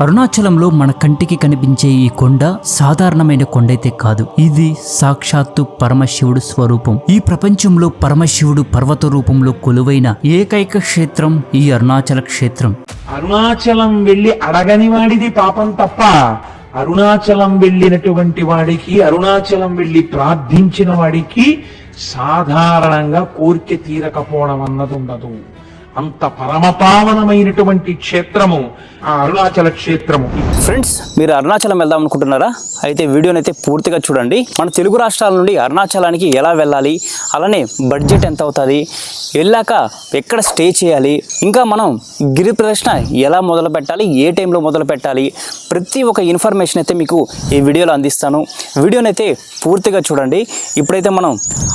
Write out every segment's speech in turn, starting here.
అరుణాచలంలో మన కంటికి కనిపించే ఈ కొండ సాధారణమైన కొండైతే కాదు. ఇది సాక్షాత్తు పరమశివుడు స్వరూపం. ఈ ప్రపంచంలో పరమశివుడు పర్వత రూపంలో కొలువైన ఏకైక క్షేత్రం ఈ అరుణాచల క్షేత్రం. అరుణాచలం వెళ్ళి అడగని వాడిది పాపం తప్ప అరుణాచలం వెళ్ళినటువంటి వాడికి అరుణాచలం వెళ్ళి ప్రార్థించిన వాడికి సాధారణంగా కోరిక తీరకపోవడం అన్నది ఉండదు. అంత పరమపావనమైనటువంటి క్షేత్రము ఆ అరుణాచల క్షేత్రము. ఫ్రెండ్స్ మీరు అరుణాచలం వెళ్దాం అనుకుంటున్నారా? అయితే వీడియోని అయితే పూర్తిగా చూడండి. మన తెలుగు రాష్ట్రాల నుండి అరుణాచలానికి ఎలా వెళ్ళాలి? అలానే బడ్జెట్ ఎంత అవుతుంది? వెళ్ళాక ఎక్కడ స్టే చేయాలి? ఇంకా మనం గిరి ప్రదర్శన ఎలా మొదలు పెట్టాలి? ఏ టైంలో మొదలు పెట్టాలి? ప్రతి ఒక్క ఇన్ఫర్మేషన్ అయితే మీకు ఈ వీడియోలో అందిస్తాను. వీడియోని అయితే పూర్తిగా చూడండి. ఇప్పుడైతే మనం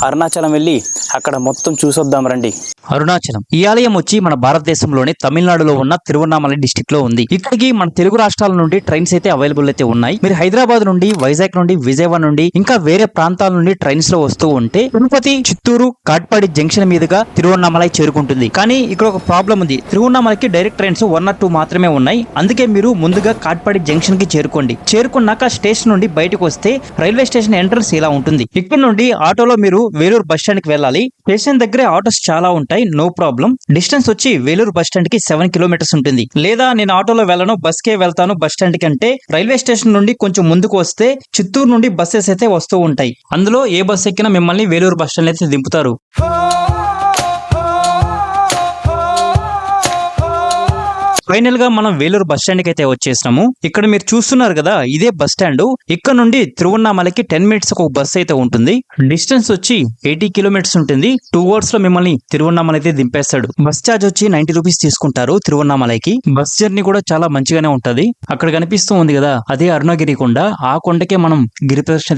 అరుణాచలం వెళ్ళి అక్కడ మొత్తం చూసొద్దాం రండి. అరుణాచలం. ఈ ఆలయం వచ్చి మన భారతదేశంలోని తమిళనాడులో ఉన్న తిరువన్నామలై డిస్టిక్లో ఉంది. ఇక్కడికి మన తెలుగు రాష్ట్రాల నుండి ట్రైన్స్ అయితే అవైలబుల్ అయితే ఉన్నాయి. మీరు హైదరాబాద్ నుండి వైజాగ్ నుండి విజయవాడ నుండి ఇంకా వేరే ప్రాంతాల నుండి ట్రైన్స్లో వస్తూ ఉంటే తిరుపతి చిత్తూరు కాట్పాడి జంక్షన్ మీదుగా తిరువన్నామలై చేరుకుంటుంది. కానీ ఇక్కడ ఒక ప్రాబ్లం ఉంది. తిరువన్నామలకి direct trains one or two మాత్రమే ఉన్నాయి. అందుకే మీరు ముందుగా కాట్పాడి జంక్షన్కి చేరుకోండి. చేరుకున్నాక స్టేషన్ నుండి బయటకు వస్తే రైల్వే స్టేషన్ ఎంట్రన్స్ ఇలా ఉంటుంది. ఇక్కడ నుండి ఆటోలో మీరు వేలూరు బస్ స్టాండ్కి వెళ్ళాలి. స్టేషన్ దగ్గరే ఆటోస్ చాలా ఉంటాయి. No problem. డిస్టెన్స్ వచ్చి వేలూరు బస్ స్టాండ్కి సెవెన్ కిలోమీటర్స్ ఉంటుంది. లేదా నేను ఆటోలో వెళ్ళను బస్ కే వెళ్తాను బస్ స్టాండ్కి అంటే రైల్వే స్టేషన్ నుండి కొంచెం ముందుకు వస్తే చిత్తూరు నుండి బస్సెస్ అయితే వస్తూ ఉంటాయి. అందులో ఏ బస్ ఎక్కినా మిమ్మల్ని వేలూరు బస్ స్టాండ్ అయితే దింపుతారు. ఫైనల్గా మనం వేలూరు బస్ స్టాండ్కి అయితే వచ్చేసినాము. ఇక్కడ మీరు చూస్తున్నారు కదా ఇదే బస్ స్టాండ్. ఇక్కడ నుండి తిరువన్నామలకి టెన్ మినిట్స్ ఒక బస్ అయితే ఉంటుంది. డిస్టెన్స్ వచ్చి ఎయిటీ కిలోమీటర్స్ ఉంటుంది. టూ అవర్స్లో మిమ్మల్ని తిరువన్నామల అయితే దింపేస్తాడు. బస్ ఛార్జ్ వచ్చి నైన్టీ రూపీస్ తీసుకుంటారు తిరువన్నామలకి. బస్ జర్నీ కూడా చాలా మంచిగానే ఉంటది. అక్కడ కనిపిస్తూ ఉంది కదా అదే అరుణగిరి కొండ. ఆ కొండకే మనం గిరి ప్రదర్శన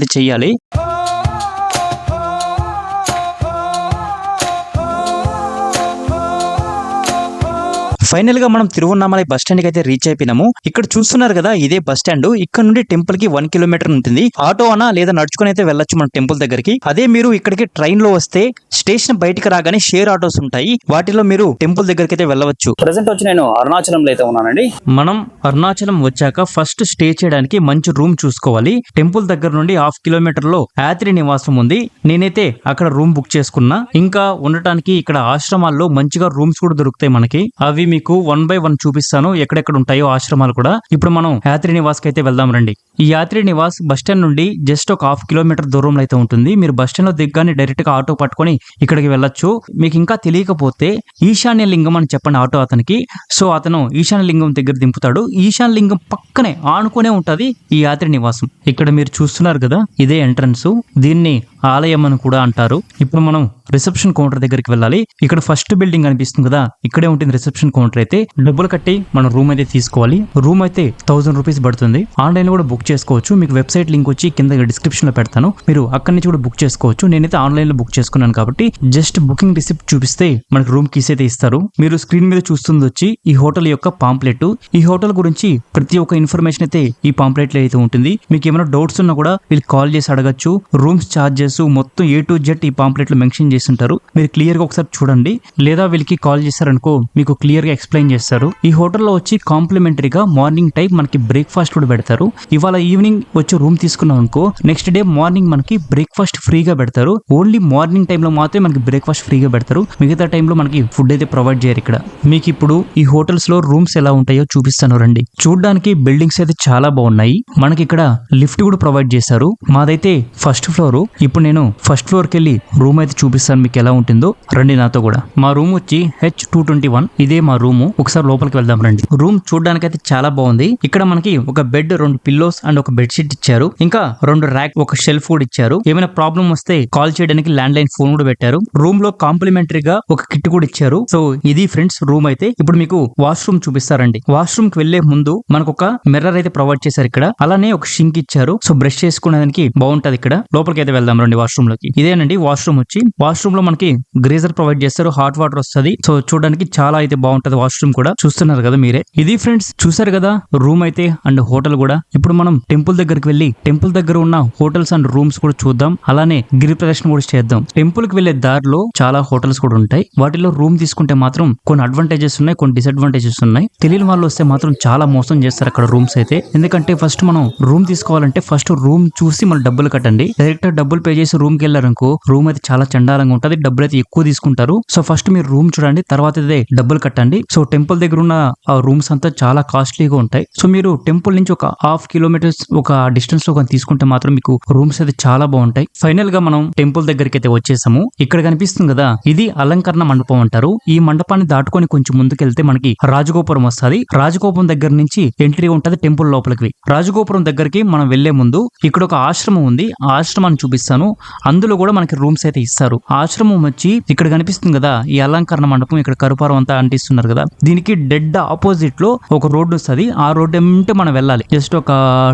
ఫైనల్గా మనం తిరువన్నామలై బస్ స్టాండ్కి అయితే రీచ్ అయిపోయినాము. ఇక్కడ చూస్తున్నారు కదా ఇదే బస్ స్టాండ్. ఇక్కడ నుండి టెంపుల్కి వన్ కిలోమీటర్ ఉంటుంది. ఆటో అనా లేదా నడుచుకుని అయితే వెళ్ళొచ్చు మన టెంపుల్ దగ్గరికి. అదే మీరు ఇక్కడికి ట్రైన్లో వస్తే స్టేషన్ బయటికి రాగానే షేర్ ఆటోస్ ఉంటాయి. వాటిలో మీరు టెంపుల్ దగ్గరికి అయితే వెళ్ళవచ్చు. ప్రజెంట్ వచ్చి నేను అరుణాచలంలో అయితే ఉన్నానండి. మనం అరుణాచలం వచ్చాక ఫస్ట్ స్టే చేయడానికి మంచి రూమ్ చూసుకోవాలి. టెంపుల్ దగ్గర నుండి హాఫ్ కిలోమీటర్లో యాత్రి నివాసం ఉంది. నేనైతే అక్కడ రూమ్ బుక్ చేసుకున్నా. ఇంకా ఉండటానికి ఇక్కడ ఆశ్రమాల్లో మంచిగా రూమ్స్ కూడా దొరుకుతాయి మనకి. అవి మీకు వన్ బై వన్ చూపిస్తాను. ఎక్కడెక్కడ ఉంటాయో ఆశ్రమాలు కూడా. ఇప్పుడు మనం యాత్రి నివాస్కి అయితే వెళ్దాం రండి. ఈ యాత్రి నివాస్ బస్ స్టాండ్ నుండి జస్ట్ ఒక హాఫ్ కిలోమీటర్ దూరంలో అయితే ఉంటుంది. మీరు బస్ స్టాండ్లో దిగ్గానే డైరెక్ట్గా ఆటో పట్టుకొని ఇక్కడికి వెళ్ళొచ్చు. మీకు ఇంకా తెలియకపోతే ఈశాన్య లింగం అని చెప్పండి ఆటో అతనికి. సో అతను ఈశాన్య లింగం దగ్గర దింపుతాడు. ఈశాన్య లింగం పక్కనే ఆనుకునే ఉంటది ఈ యాత్రి నివాసం. ఇక్కడ మీరు చూస్తున్నారు కదా ఇదే ఎంట్రన్స్. దీన్ని ఆలయం అని కూడా అంటారు. ఇప్పుడు మనం రిసెప్షన్ కౌంటర్ దగ్గరికి వెళ్ళాలి. ఇక్కడ ఫస్ట్ బిల్డింగ్ అనిపిస్తుంది కదా ఇక్కడే ఉంటుంది రిసెప్షన్ కౌంటర్ అయితే. డబ్బులు కట్టి మనం రూమ్ అయితే తీసుకోవాలి. రూమ్ అయితే థౌసండ్ రూపీస్ పడుతుంది. ఆన్లైన్లో కూడా బుక్ చేసుకోవచ్చు. మీకు వెబ్సైట్ లింక్ వచ్చి కింద డిస్క్రిప్షన్లో పెడతాను. మీరు అక్కడి నుంచి కూడా బుక్ చేసుకోవచ్చు. నేనైతే ఆన్లైన్లో బుక్ చేసుకున్నాను కాబట్టి జస్ట్ బుకింగ్ రిసిప్ట్ చూపిస్తే మనకి రూమ్ కీస్ అయితే ఇస్తారు. మీరు స్క్రీన్ మీద చూస్తుంది వచ్చి ఈ హోటల్ యొక్క పాంప్లెట్ ఈ హోటల్ గురించి ప్రతి ఒక్క ఇన్ఫర్మేషన్ అయితే ఈ పాంప్లెట్లో అయితే ఉంటుంది. మీకు ఏమైనా డౌట్స్ ఉన్నా కూడా వీళ్ళు కాల్ చేసి అడగచ్చు. రూమ్స్ చార్జెస్ మొత్తం ఏ టు జెడ్ ఈ పాంప్లెట్లో మెన్షన్ చేసి ఉంటారు మీరు క్లియర్గా ఒకసారి చూడండి. లేదా వీళ్ళకి కాల్ చేశారనుకో మీకు క్లియర్గా ఎక్స్ప్లెయిన్ చేస్తారు. ఈ హోటల్లో వచ్చి కాంప్లిమెంటరీగా మార్నింగ్ టైం మనకి బ్రేక్ఫాస్ట్ కూడా పెడతారు. ఇవాళ ఈవినింగ్ వచ్చి రూమ్ తీసుకున్నాం అనుకో నెక్స్ట్ డే మార్నింగ్ మనకి బ్రేక్ఫాస్ట్ ఫ్రీగా పెడతారు. ఓన్లీ మార్నింగ్ టైంలో మాత్రమే మనకి బ్రేక్ఫాస్ట్ ఫ్రీగా పెడతారు. మిగతా టైంలో మనకి ఫుడ్ అయితే ప్రొవైడ్ చేయరు ఇక్కడ. మీకు ఇప్పుడు ఈ హోటల్స్లో రూమ్స్ ఎలా ఉంటాయో చూపిస్తాను రండి. చూడడానికి బిల్డింగ్స్ అయితే చాలా బాగున్నాయి. మనకి ఇక్కడ లిఫ్ట్ కూడా ప్రొవైడ్ చేశారు. మాదైతే ఫస్ట్ ఫ్లోర్ ఇప్పుడు నేను ఫస్ట్ ఫ్లోర్కి వెళ్ళి రూమ్ అయితే చూపిస్తాను మీకు ఎలా ఉంటుందో. రండి నాతో కూడా. మా రూమ్ వచ్చి హెచ్ టూ ట్వంటీ వన్ ఇదే మా రూమ్ ఒకసారి లోపలికి వెళ్దాం రండి. రూమ్ చూడడానికి అయితే చాలా బాగుంది. ఇక్కడ మనకి ఒక బెడ్ రెండు పిల్లోస్ అండ్ ఒక బెడ్ షీట్ ఇచ్చారు. ఇంకా రెండు ర్యాక్ ఒక షెల్ఫ్ కూడా ఇచ్చారు. ఏమైనా ప్రాబ్లం వస్తే కాల్ చేయడానికి ల్యాండ్ లైన్ ఫోన్ కూడా పెట్టారు. రూమ్లో కాంప్లిమెంటరీగా ఒక కిట్ కూడా ఇచ్చారు. సో ఇది ఫ్రెండ్స్ రూమ్ అయితే. ఇప్పుడు మీకు వాష్రూమ్ చూపిస్తారండి. వాష్రూమ్కి వెళ్ళే ముందు మనకు ఒక మిర్రర్ అయితే ప్రొవైడ్ చేశారు ఇక్కడ. అలానే ఒక షింక్ ఇచ్చారు. సో బ్రష్ చేసుకునేదానికి బాగుంటది ఇక్కడ. లోపలికి అయితే వెళ్దాం రండి వాష్రూమ్లోకి ఇదేనండి వాష్రూమ్ వచ్చి. వాష్రూమ్లో మనకి గ్రీజర్ ప్రొవైడ్ చేస్తారు. హాట్ వాటర్ వస్తది. సో చూడడానికి చాలా అయితే బాగుంటది వాష్రూమ్ కూడా. చూస్తున్నారు కదా మీరే. ఇది ఫ్రెండ్స్ చూసారు కదా? రూమ్ అయితే అండ్ హోటల్ కూడా. ఇప్పుడు మనం మనం టెంపుల్ దగ్గరికి వెళ్ళి టెంపుల్ దగ్గర ఉన్న హోటల్స్ అండ్ రూమ్స్ కూడా చూద్దాం. అలానే గిరి ప్రదర్శన కూడా చేద్దాం. టెంపుల్కి వెళ్ళే దారిలో చాలా హోటల్స్ కూడా ఉంటాయి. వాటిలో రూమ్ తీసుకుంటే మాత్రం కొన్ని అడ్వాంటేజెస్ ఉన్నాయి కొన్ని డిసడ్వాంటేజెస్ ఉన్నాయి. తెలియని వాళ్ళు వస్తే మాత్రం చాలా మోసం చేస్తారు అక్కడ రూమ్స్ అయితే. ఎందుకంటే ఫస్ట్ మనం రూమ్ తీసుకోవాలంటే ఫస్ట్ రూమ్ చూసి మనం డబ్బులు కట్టండి. డైరెక్ట్ డబ్బులు పే చేసి రూమ్కి వెళ్ళారనుకో రూమ్ అయితే చాలా చండాలంగా ఉంటుంది. డబ్బులు అయితే ఎక్కువ తీసుకుంటారు. సో ఫస్ట్ మీరు రూమ్ చూడండి తర్వాత ఇదే డబ్బులు కట్టండి. సో టెంపుల్ దగ్గర ఉన్న ఆ రూమ్స్ అంతా చాలా కాస్ట్లీగా ఉంటాయి. సో మీరు టెంపుల్ నుంచి ఒక హాఫ్ కిలోమీటర్ కిలోమీటర్స్ ఒక డిస్టెన్స్లో కానీ తీసుకుంటే మాత్రం మీకు రూమ్స్ అయితే చాలా బాగుంటాయి. ఫైనల్గా మనం టెంపుల్ దగ్గరికి అయితే వచ్చేసాము. ఇక్కడ కనిపిస్తుంది కదా ఇది అలంకరణ మండపం అంటారు. ఈ మండపాన్ని దాటుకొని కొంచెం ముందుకెళ్తే మనకి రాజగోపురం వస్తుంది. రాజగోపురం దగ్గర నుంచి ఎంట్రీ ఉంటది టెంపుల్ లోపలికి. రాజగోపురం దగ్గరికి మనం వెళ్ళే ముందు ఇక్కడ ఒక ఆశ్రమం ఉంది. ఆ ఆశ్రమాన్ని చూపిస్తాను. అందులో కూడా మనకి రూమ్స్ అయితే ఇస్తారు. ఆశ్రమం వచ్చి ఇక్కడ కనిపిస్తుంది కదా ఈ అలంకరణ మండపం ఇక్కడ కరుపారం అంతా అంటిస్తున్నారు కదా. దీనికి డెడ్ ఆపోజిట్లో ఒక రోడ్డు వస్తుంది. ఆ రోడ్డు ఏమంటే మనం వెళ్ళాలి. జస్ట్ ఒక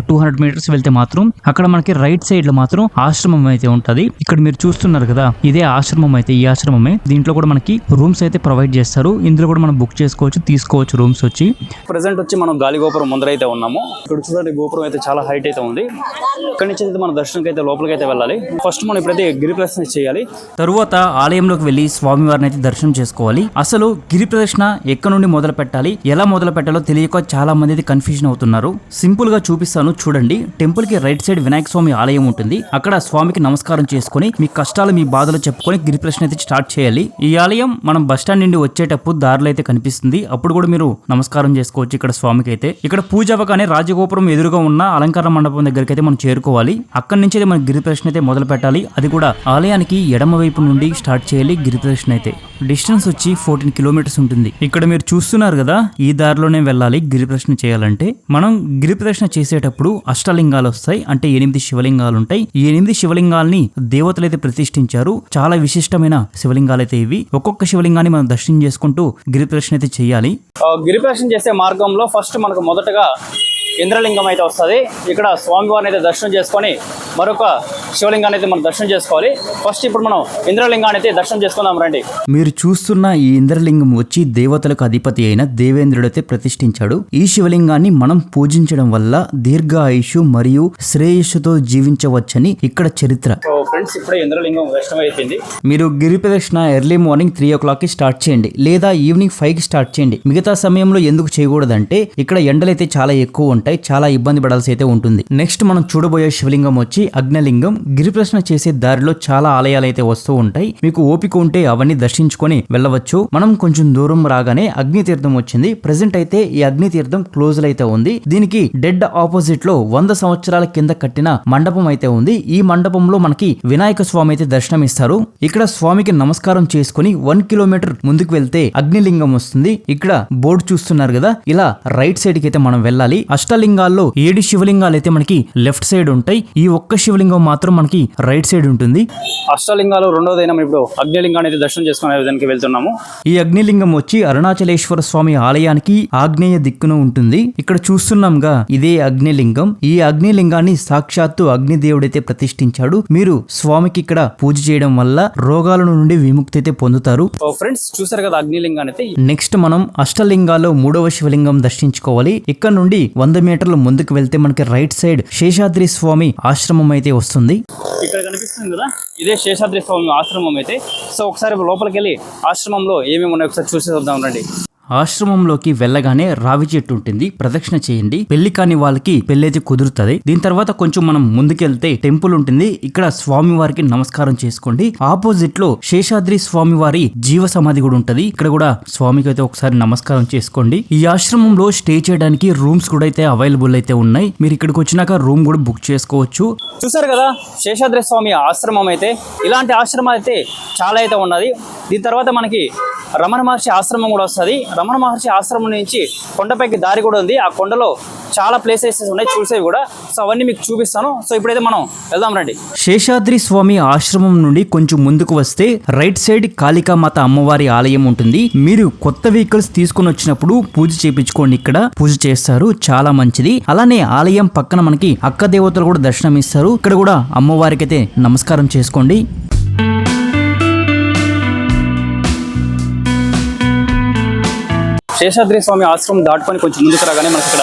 టూ హండ్రెడ్ మీటర్స్ వెళ్తే మాత్రం అక్కడ మనకి రైట్ సైడ్లో మాత్రం ఆశ్రమం అయితే ఉంటది. ఇక్కడ మీరు చూస్తున్నారు కదా ఇదే ఆశ్రమం అయితే ఈ ఆశ్రమమే. దీంట్లో కూడా మనకి రూమ్స్ అయితే ప్రొవైడ్ చేస్తారు. ఇందులో కూడా మనం బుక్ చేసుకోవచ్చు తీసుకోవచ్చు రూమ్స్ వచ్చి. ప్రజెంట్ వచ్చి మనం గాలి గోపురం ముందరైతే ఉన్నాము. ఇక్కడ చూడండి గోపురం అయితే చాలా హైట్ అయితే ఉంది. ఇక్కడ నుంచి అయితే మన దర్శనంకి అయితే లోపలికి అయితే వెళ్ళాలి. ఫస్ట్ మనం ఇప్పుడైతే గిరి ప్రదర్శన చేయాలి. తరువాత ఆలయంలోకి వెళ్ళి స్వామివారిని అయితే దర్శనం చేసుకోవాలి. అసలు గిరి ప్రదర్శన ఎక్కడ నుండి మొదలు పెట్టాలి ఎలా మొదలు పెట్టాలో తెలియక చాలా మంది అయితే కన్ఫ్యూజన్ అవుతున్నారు. సింపుల్గా చూపిస్తాను చూడండి. టెంపుల్కి రైట్ సైడ్ వినాయక స్వామి ఆలయం ఉంటుంది. అక్కడ స్వామికి నమస్కారం చేసుకొని మీ కష్టాలు మీ బాధలు చెప్పుకొని గిరి ప్రశ్న అయితే స్టార్ట్ చేయాలి. ఈ ఆలయం మనం బస్ స్టాండ్ నుండి వచ్చేటప్పుడు దారిలో అయితే కనిపిస్తుంది. అప్పుడు కూడా మీరు నమస్కారం చేసుకోవచ్చు ఇక్కడ స్వామికి అయితే. ఇక్కడ పూజ అవ్వగానే రాజగోపురం ఎదురుగా ఉన్న అలంకరణ మండపం దగ్గరికి అయితే మనం చేరుకోవాలి. అక్కడి నుంచి అయితే మనం గిరి ప్రశ్న అయితే మొదలు పెట్టాలి. అది కూడా ఆలయానికి ఎడమ వైపు నుండి స్టార్ట్ చేయాలి గిరి ప్రదర్శన అయితే. డిస్టెన్స్ వచ్చి ఫోర్టీన్ కిలోమీటర్స్ ఉంటుంది. ఇక్కడ మీరు చూస్తున్నారు కదా ఈ దారిలోనే వెళ్ళాలి గిరి ప్రదర్శన చేయాలంటే. మనం గిరి ప్రదర్శన చేసేటప్పుడు అష్టలింగాలు వస్తాయి. అంటే ఎనిమిది శివలింగాలు ఉంటాయి. ఈ ఎనిమిది శివలింగాల్ని దేవతలు అయితే ప్రతిష్ఠించారు. చాలా విశిష్టమైన శివలింగాలు అయితే ఇవి. ఒక్కొక్క శివలింగాన్ని మనం దర్శనం చేసుకుంటూ గిరి అయితే చేయాలి. ఆ, చేసే మార్గంలో ఫస్ట్ మనకు మొదటగా ఇంద్రలింగం అయితే వస్తుంది. ఇక్కడ స్వామివారిని అయితే దర్శనం చేసుకొని మరొక శివలింగాన్ని అయితే మనం దర్శనం చేసుకోవాలి. ఫస్ట్ ఇప్పుడు మనం ఇంద్రలింగాన్ని అయితే దర్శనం చేసుకుందాం రండి. మీరు చూస్తున్న ఈ ఇంద్రలింగం వచ్చి దేవతలకు అధిపతి అయిన దేవేంద్రుడైతే ప్రతిష్ఠించాడు. ఈ శివలింగాన్ని మనం పూజించడం వల్ల దీర్ఘ ఆయుషు మరియు శ్రేయస్సుతో జీవించవచ్చని ఇక్కడ చరిత్ర. ఫ్రెండ్స్ ఇప్పుడే ఇంద్రలింగం దర్శనం అయిపోయింది. మీరు గిరి ప్రదక్షిణ ఎర్లీ మార్నింగ్ త్రీ ఓ క్లాక్కి స్టార్ట్ చేయండి. లేదా ఈవినింగ్ ఫైవ్కి స్టార్ట్ చేయండి. మిగతా సమయంలో ఎందుకు చేయకూడదంటే ఇక్కడ ఎండలు అయితే చాలా ఎక్కువ ఉంటాయి చాలా ఇబ్బంది పడాల్సి అయితే ఉంటుంది. నెక్స్ట్ మనం చూడబోయే శివలింగం వచ్చి అగ్నిలింగం. గిరి చేసే దారిలో చాలా ఆలయాలు అయితే వస్తూ ఉంటాయి. మీకు ఓపిక ఉంటే అవన్నీ దర్శించుకొని వెళ్ళవచ్చు. మనం కొంచెం దూరం రాగానే అగ్ని తీర్థం వచ్చింది. ప్రెసెంట్ అయితే ఈ అగ్ని తీర్థం క్లోజ్ అయితే ఉంది. దీనికి డెడ్ ఆపోజిట్లో వంద సంవత్సరాల కింద కట్టిన మండపం అయితే ఉంది. ఈ మండపంలో మనకి వినాయక స్వామి అయితే దర్శనం ఇస్తారు. ఇక్కడ స్వామికి నమస్కారం చేసుకుని వన్ కిలోమీటర్ ముందుకు వెళ్తే అగ్నిలింగం వస్తుంది. ఇక్కడ బోర్డు చూస్తున్నారు కదా? ఇలా రైట్ సైడ్కి అయితే మనం వెళ్ళాలి. అష్టలింగాల్లో ఏడు శివలింగాలు అయితే మనకి లెఫ్ట్ సైడ్ ఉంటాయి. ఈ ఒక్క శివలింగం మాత్రం మనకి రైట్ సైడ్ ఉంటుంది. అష్టలింగాలు రెండోదైనా ఇప్పుడు అగ్నిలింగాన్ని అయితే దర్శనం చేసుకునే విధానికి వెళ్తున్నాము. ఈ అగ్నిలింగం వచ్చి అరుణాచలేశ్వర స్వామి ఆలయానికి ఆగ్నేయ దిక్కున ఉంటుంది. ఇక్కడ చూస్తున్నాంగా ఇదే అగ్నిలింగం. ఈ అగ్నిలింగాన్ని సాక్షాత్తు అగ్నిదేవుడైతే ప్రతిష్ఠించాడు. మీరు స్వామికి ఇక్కడ పూజ చేయడం వల్ల రోగాల నుండి విముక్తి అయితే పొందుతారు ఫ్రెండ్స్ చూసారు కదా అగ్నిలింగాన్ని నెక్స్ట్ మనం అష్టలింగాల్లో మూడవ శివలింగం దర్శించుకోవాలి. ఇక్కడ నుండి వంద మీటర్లు ముందుకు వెళ్తే మనకి రైట్ సైడ్ శేషాద్రి స్వామి ఆశ్రమం అయితే వస్తుంది. ఇక్కడ కనిపిస్తుంది కదా? ఇదే శేషాద్రి స్వామి ఆశ్రమం అయితే. సో ఒకసారి లోపలికి వెళ్ళి ఆశ్రమంలో ఏమేమి ఉన్నాయో ఒకసారి చూసి వద్దాం రండి. ఆశ్రమంలోకి వెళ్ళగానే రావి చెట్టు ఉంటుంది. ప్రదక్షిణ చేయండి. పెళ్ళి కాని వాళ్ళకి పెళ్ళైతే కుదురుతుంది. దీని తర్వాత కొంచెం మనం ముందుకెళ్తే టెంపుల్ ఉంటుంది. ఇక్కడ స్వామి వారికి నమస్కారం చేసుకోండి. ఆపోజిట్లో శేషాద్రి స్వామి వారి జీవ సమాధి కూడా ఉంటది. ఇక్కడ కూడా స్వామికి అయితే ఒకసారి నమస్కారం చేసుకోండి. ఈ ఆశ్రమంలో స్టే చేయడానికి రూమ్స్ కూడా అయితే అవైలబుల్ అయితే ఉన్నాయి. మీరు ఇక్కడికి వచ్చినాక రూమ్ కూడా బుక్ చేసుకోవచ్చు. చూసారు కదా శేషాద్రి స్వామి ఆశ్రమం అయితే ఇలాంటి ఆశ్రమం అయితే చాలా అయితే ఉన్నది. దీని తర్వాత మనకి రమణ మహర్షి ఆశ్రమం కూడా వస్తుంది. రమణ మహర్షి ఆశ్రమం నుంచి కొండపైకి దారి కూడా ఉంది. ఆ కొండలో చాలా ప్లేసెస్ ఉన్నాయి. చూసేవి కూడా. సో అవన్నీ మీకు చూపిస్తాను. సో ఇప్పుడైతే మనం వెళ్దాం రండి. శేషాద్రి స్వామి ఆశ్రమం నుండి కొంచెం ముందుకు వస్తే రైట్ సైడ్ కాళికామాత అమ్మవారి ఆలయం ఉంటుంది. మీరు కొత్త వెహికల్స్ తీసుకొని వచ్చినప్పుడు పూజ చేపించుకోండి ఇక్కడ. పూజ చేస్తారు. చాలా మంచిది. అలానే ఆలయం పక్కన మనకి అక్క దేవతలు కూడా దర్శనం ఇస్తారు ఇక్కడ కూడా అమ్మవారికి అయితే నమస్కారం చేసుకోండి. శేషాద్రి స్వామి ఆశ్రమం దాటుకొని కొంచెం ముందుకు రాగానే మనకి ఇక్కడ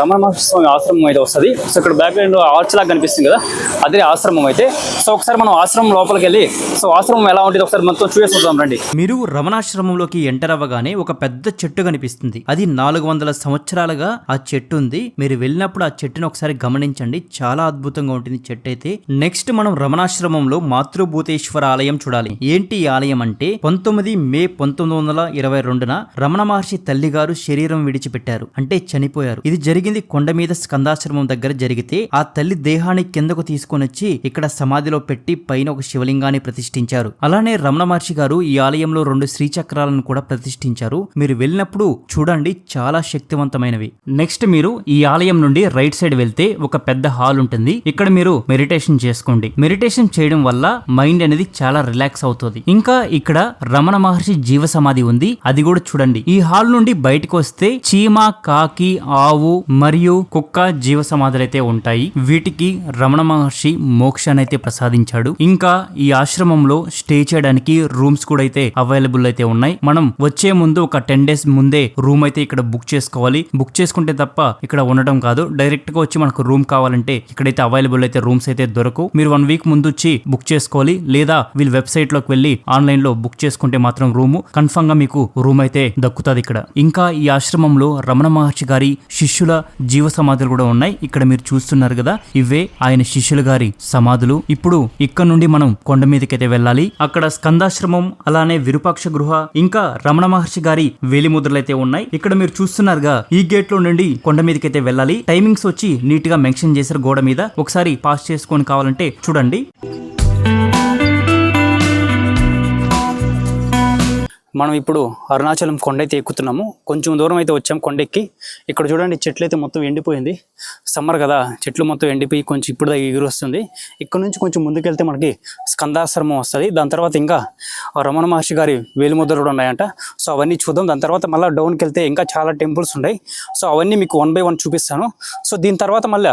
రమణ మహర్షి స్వామి ఆశ్రమం అయితే వస్తుంది. సో ఇక్కడ బ్యాక్ సైడ్ ఆర్చ్ లాగా కనిపిస్తుంది కదా అదే ఆశ్రమం అయితే. సో ఒకసారి మనం ఆశ్రమం లోపలికి వెళ్ళి సో ఆశ్రమం ఎలా ఉంటుంది ఒకసారి మొత్తం చూసేసుకుందాం రండి. మీరు రమణాశ్రమంలోకి ఎంటర్ అవ్వగానే ఒక పెద్ద చెట్టు కనిపిస్తుంది. అది నాలుగు వందల సంవత్సరాలుగా ఆ చెట్టు ఉంది. మీరు వెళ్ళినప్పుడు ఆ చెట్టును ఒకసారి గమనించండి. చాలా అద్భుతంగా ఉంటుంది చెట్టు అయితే. నెక్స్ట్ మనం రమణాశ్రమంలో మాతృభూతేశ్వర ఆలయం చూడాలి. ఏంటి ఈ ఆలయం అంటే పంతొమ్మిది మే పంతొమ్మిది వందల ఇరవై రెండున రమణ మహర్షి తల్లిగారు శరీరం విడిచిపెట్టారు. అంటే చనిపోయారు. ఇది జరిగింది. కొండ మీద స్కందాశ్రమం దగ్గర జరిగితే ఆ తల్లి దేహాన్ని కిందకు తీసుకొని వచ్చి ఇక్కడ సమాధిలో పెట్టి పైన ఒక శివలింగాన్ని ప్రతిష్ఠించారు. అలానే రమణ మహర్షి గారు ఈ ఆలయంలో రెండు శ్రీచక్రాలను కూడా ప్రతిష్ఠించారు. మీరు వెళ్ళినప్పుడు చూడండి చాలా శక్తివంతమైనవి. నెక్స్ట్ మీరు ఈ ఆలయం నుండి రైట్ సైడ్ వెళ్తే ఒక పెద్ద హాల్ ఉంటుంది. ఇక్కడ మీరు మెడిటేషన్ చేసుకోండి. మెడిటేషన్ చేయడం వల్ల మైండ్ అనేది చాలా రిలాక్స్ అవుతుంది. ఇంకా ఇక్కడ రమణ మహర్షి జీవ సమాధి ఉంది. అది కూడా చూడండి. ఈ హాల్ నుండి బయటకు వస్తే చీమ కాకి ఆవు మరియు కుక్క జీవ సమాధులైతే అయితే ఉంటాయి. వీటికి రమణ మహర్షి మోక్షాన్ని అయితే ప్రసాదించాడు. ఇంకా ఈ ఆశ్రమంలో స్టే చేయడానికి రూమ్స్ కూడా అయితే అవైలబుల్ అయితే ఉన్నాయి. మనం వచ్చే ముందు ఒక టెన్ డేస్ ముందే రూమ్ అయితే ఇక్కడ బుక్ చేసుకోవాలి. బుక్ చేసుకుంటే తప్ప ఇక్కడ ఉండడం కాదు. డైరెక్ట్గా వచ్చి మనకు రూమ్ కావాలంటే ఇక్కడైతే అవైలబుల్ అయితే రూమ్స్ అయితే దొరకు. మీరు వన్ వీక్ ముందు వచ్చి బుక్ చేసుకోవాలి. లేదా వీళ్ళ వెబ్సైట్లోకి వెళ్ళి ఆన్లైన్లో బుక్ చేసుకుంటే మాత్రం రూమ్. కన్ఫర్మ్గా మీకు రూమ్ అయితే దక్కుతుంది ఇక్కడ. ఇంకా ఈ ఆశ్రమంలో రమణ మహర్షి గారి శిష్యుల జీవ సమాధులు కూడా ఉన్నాయి. ఇక్కడ మీరు చూస్తున్నారు కదా ఇవే ఆయన శిష్యుల గారి సమాధులు. ఇప్పుడు ఇక్కడ నుండి మనం కొండ మీదకైతే వెళ్ళాలి. అక్కడ స్కందాశ్రమం అలానే విరూపాక్ష గృహ ఇంకా రమణ మహర్షి గారి వేలి ముద్రలు అయితే ఉన్నాయి. ఇక్కడ మీరు చూస్తున్నారుగా ఈ గేట్లో నుండి కొండ మీదకైతే వెళ్ళాలి. టైమింగ్స్ వచ్చి నీట్గా మెన్షన్ చేశారు గోడ మీద. ఒకసారి పాస్ చేసుకొని కావాలంటే చూడండి. మనం ఇప్పుడు అరుణాచలం కొండ అయితే ఎక్కుతున్నాము. కొంచెం దూరం అయితే వచ్చాం కొండెక్కి. ఇక్కడ చూడండి చెట్లు అయితే మొత్తం ఎండిపోయింది. సమ్మర్ కదా చెట్లు మొత్తం ఎండిపోయి కొంచెం ఇప్పుడు ఎగురు వస్తుంది ఇక్కడ నుంచి కొంచెం ముందుకెళ్తే మనకి స్కందాశ్రమం వస్తుంది. దాని తర్వాత ఇంకా రమణ మహర్షి గారి వేలుముద్రలు కూడా ఉన్నాయంట. సో అవన్నీ చూద్దాం. దాని తర్వాత మళ్ళీ డౌన్కి వెళ్తే ఇంకా చాలా టెంపుల్స్ ఉన్నాయి సో అవన్నీ మీకు వన్ బై వన్ చూపిస్తాను. సో దీని తర్వాత మళ్ళీ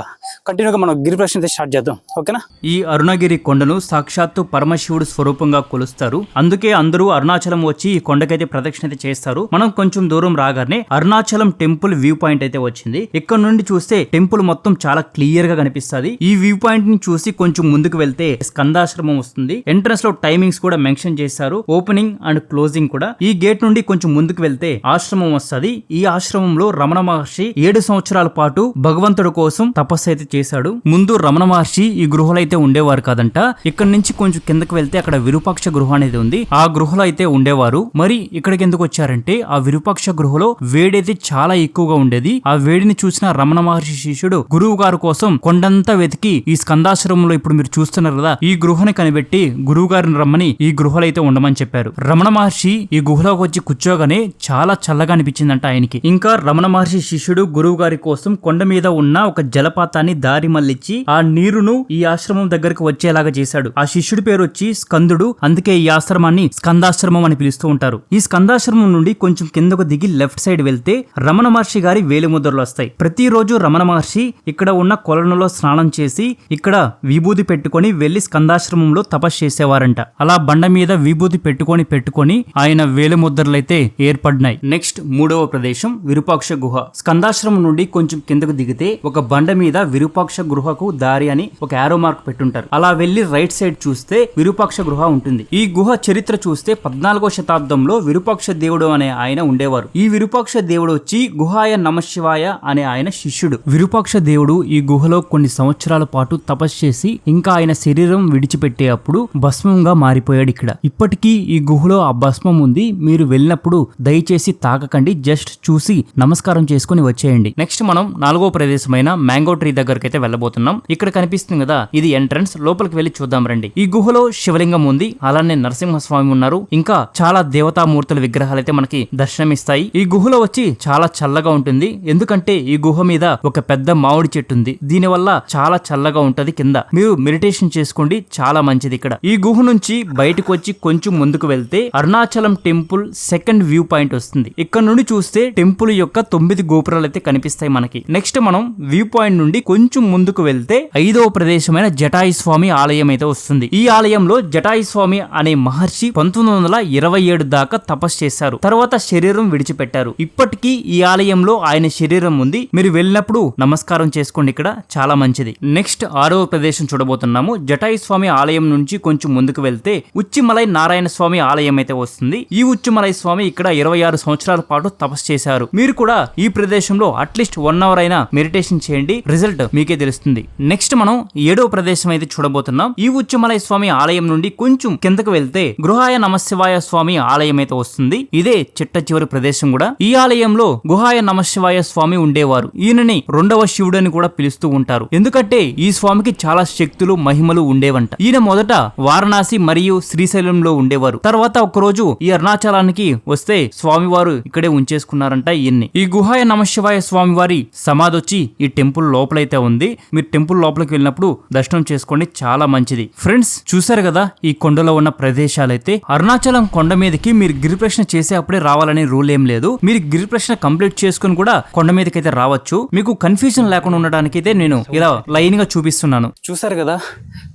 కంటిన్యూగా మనం గిరి ప్రశ్న స్టార్ట్ చేద్దాం. ఓకేనా? ఈ అరుణగిరి కొండను సాక్షాత్తు పరమశివుడు స్వరూపంగా కొలుస్తారు. అందుకే అందరూ అరుణాచలం వచ్చి ఈ కొండకైతే ప్రదక్షిణ అయితే చేస్తారు. మనం కొంచెం దూరం రాగానే అరుణాచలం టెంపుల్ వ్యూ పాయింట్ అయితే వచ్చింది. ఇక్కడ నుండి చూస్తే టెంపుల్ మొత్తం చాలా క్లియర్గా కనిపిస్తుంది. ఈ వ్యూ పాయింట్ని చూసి కొంచెం ముందుకు వెళ్తే స్కందాశ్రమం వస్తుంది. ఎంట్రన్స్లో టైమింగ్స్ కూడా మెన్షన్ చేశారు. ఓపెనింగ్ అండ్ క్లోజింగ్ కూడా. ఈ గేట్ నుండి కొంచెం ముందుకు వెళ్తే ఆశ్రమం వస్తుంది. ఈ ఆశ్రమంలో రమణ మహర్షి ఏడు సంవత్సరాల పాటు భగవంతుడు కోసం తపస్సు అయితే చేశాడు. ముందు రమణ మహర్షి ఈ గృహలో అయితే ఉండేవారు కాదంట. ఇక్కడ నుంచి కొంచెం కిందకి వెళ్తే అక్కడ విరూపాక్ష గృహ అనేది ఉంది. ఆ గృహలో అయితే ఉండేవారు. మరి ఇక్కడికి ఎందుకు వచ్చారంటే ఆ విరూపాక్ష గృహలో వేడైతే చాలా ఎక్కువగా ఉండేది. ఆ వేడిని చూసిన రమణ మహర్షి శిష్యుడు గురువు గారు కోసం కొండంతా వెతికి ఈ స్కందాశ్రమంలో ఇప్పుడు మీరు చూస్తున్నారు కదా ఈ గృహని కనిపెట్టి గురువు గారిని రమ్మని ఈ గృహలో అయితే ఉండమని చెప్పారు. రమణ మహర్షి ఈ గుహలోకి వచ్చి కూర్చోగానే చాలా చల్లగా అనిపించిందంట ఆయనకి. ఇంకా రమణ మహర్షి శిష్యుడు గురువు గారి కోసం కొండ మీద ఉన్న ఒక జలపాతాన్ని దారి మళ్ళించి ఆ నీరును ఈ ఆశ్రమం దగ్గరకు వచ్చేలాగా చేశాడు. ఆ శిష్యుడి పేరు వచ్చి స్కందుడు. అందుకే ఈ ఆశ్రమాన్ని స్కందాశ్రమం అని పిలుస్తూ ఉంటారు. ఈ స్కందాశ్రమం నుండి కొంచెం కిందకు దిగి లెఫ్ట్ సైడ్ వెళ్తే రమణ మహర్షి గారి వేలిముద్రలు వస్తాయి. ప్రతిరోజు రమణ మహర్షి ఇక్కడ ఉన్న కొలనులో స్నానం చేసి ఇక్కడ విభూతి పెట్టుకొని వెళ్ళి స్కందాశ్రమంలో తపస్సు చేసేవారంట. అలా బండ మీద విభూతి పెట్టుకొని పెట్టుకొని ఆయన వేలిముద్రలైతే ఏర్పడినాయి. నెక్స్ట్ మూడవ ప్రదేశం విరూపాక్ష గుహ. స్కందాశ్రమం నుండి కొంచెం కిందకు దిగితే ఒక బండ మీద విరూపాక్ష గృహకు దారి అని ఒక యారో మార్క్ పెట్టుంటారు. అలా వెళ్ళి రైట్ సైడ్ చూస్తే విరూపాక్ష గృహ ఉంటుంది. ఈ గుహ చరిత్ర చూస్తే పద్నాలుగో శతాబ్దం శతాబ్దంలో విరూపాక్ష దేవుడు అనే ఆయన ఉండేవారు. ఈ విరూపాక్ష దేవుడు వచ్చి గుహాయ నమశివాయ అనే ఆయన శిష్యుడు. విరూపాక్ష దేవుడు ఈ గుహలో కొన్ని సంవత్సరాల పాటు తపస్సు చేసి ఇంకా ఆయన శరీరం విడిచిపెట్టే అప్పుడు భస్మంగా మారిపోయాడు ఇక్కడ. ఇప్పటికీ ఈ గుహలో ఆ భస్మం ఉంది. మీరు వెళ్ళినప్పుడు దయచేసి తాకకండి. జస్ట్ చూసి నమస్కారం చేసుకుని వచ్చేయండి. నెక్స్ట్ మనం నాలుగో ప్రదేశమైన మ్యాంగో ట్రీ దగ్గరికి అయితే వెళ్ళబోతున్నాం. ఇక్కడ కనిపిస్తుంది కదా ఇది ఎంట్రన్స్. లోపలికి వెళ్ళి చూద్దాం రండి. ఈ గుహలో శివలింగం ఉంది. అలానే నరసింహస్వామి ఉన్నారు. ఇంకా చాలా దేవతామూర్తుల విగ్రహాలు అయితే మనకి దర్శనమిస్తాయి. ఈ గుహలో వచ్చి చాలా చల్లగా ఉంటుంది. ఎందుకంటే ఈ గుహ మీద ఒక పెద్ద మామిడి చెట్టు ఉంది. దీని వల్ల చాలా చల్లగా ఉంటది కింద. మీరు మెడిటేషన్ చేసుకోండి. చాలా మంచిది ఇక్కడ. ఈ గుహ నుంచి బయటకు వచ్చి కొంచెం ముందుకు వెళ్తే Arunachalam temple second view point వస్తుంది. ఇక్కడ నుండి చూస్తే టెంపుల్ యొక్క తొమ్మిది గోపురాలు అయితే కనిపిస్తాయి మనకి. నెక్స్ట్ మనం వ్యూ పాయింట్ నుండి కొంచెం ముందుకు వెళ్తే ఐదవ ప్రదేశమైన జటాయి స్వామి ఆలయం అయితే వస్తుంది. ఈ ఆలయంలో జటాయి స్వామి అనే మహర్షి పంతొమ్మిది వందల ఇరవై ఏడు దాకా తపస్సు చేశారు. తర్వాత శరీరం విడిచిపెట్టారు. ఇప్పటికీ ఈ ఆలయంలో ఆయన శరీరం ఉంది. మీరు వెళ్ళినప్పుడు నమస్కారం చేసుకోండి ఇక్కడ. చాలా మంచిది. నెక్స్ట్ ఆరవ ప్రదేశం చూడబోతున్నాము. జటాయి స్వామి ఆలయం నుంచి కొంచెం ముందుకు వెళ్తే ఉచ్చిమలై నారాయణ స్వామి ఆలయం అయితే వస్తుంది. ఈ ఉచ్చిమలై స్వామి ఇక్కడ ఇరవై ఆరు సంవత్సరాల పాటు తపస్సు చేశారు. మీరు కూడా ఈ ప్రదేశంలో అట్లీస్ట్ వన్ అవర్ అయినా మెడిటేషన్ చేయండి. రిజల్ట్ మీకే తెలుస్తుంది. నెక్స్ట్ మనం ఏడవ ప్రదేశం అయితే చూడబోతున్నాం. ఈ ఉచ్చిమలై స్వామి ఆలయం నుండి కొంచెం కిందకు వెళ్తే గృహాయ నమశివాయ స్వామి ఆలయం అయితే వస్తుంది. ఇదే చిట్ట చివరి ప్రదేశం కూడా. ఈ ఆలయంలో గుహాయ నమశివాయ స్వామి ఉండేవారు. ఈయనని రెండవ శివుడు అని కూడా పిలుస్తూ ఉంటారు. ఎందుకంటే ఈ స్వామికి చాలా శక్తులు మహిమలు ఉండేవంట. ఈయన మొదట వారణాసి మరియు శ్రీశైలంలో ఉండేవారు. తర్వాత ఒకరోజు ఈ అరుణాచలానికి వస్తే స్వామివారు ఇక్కడే ఉంచేసుకున్నారంట ఈయన్ని. ఈ గుహాయ నమశివాయ స్వామివారి సమాధి వచ్చి ఈ టెంపుల్ లోపలైతే ఉంది. మీరు టెంపుల్ లోపలికి వెళ్ళినప్పుడు దర్శనం చేసుకోండి. చాలా మంచిది. ఫ్రెండ్స్ చూసారు కదా ఈ కొండలో ఉన్న ప్రదేశాలైతే? అరుణాచలం కొండ మీదకి మీరు గిరిప్రశ్న చేసే అప్పుడే రావాలనే రూల్ ఏం లేదు. మీరు గిరి ప్రశ్న కంప్లీట్ చేసుకుని కూడా కొండ మీదకైతే రావచ్చు. మీకు కన్ఫ్యూజన్ లేకుండా ఉండడానికి అయితే నేను ఇలా లైన్గా చూపిస్తున్నాను. చూసారు కదా?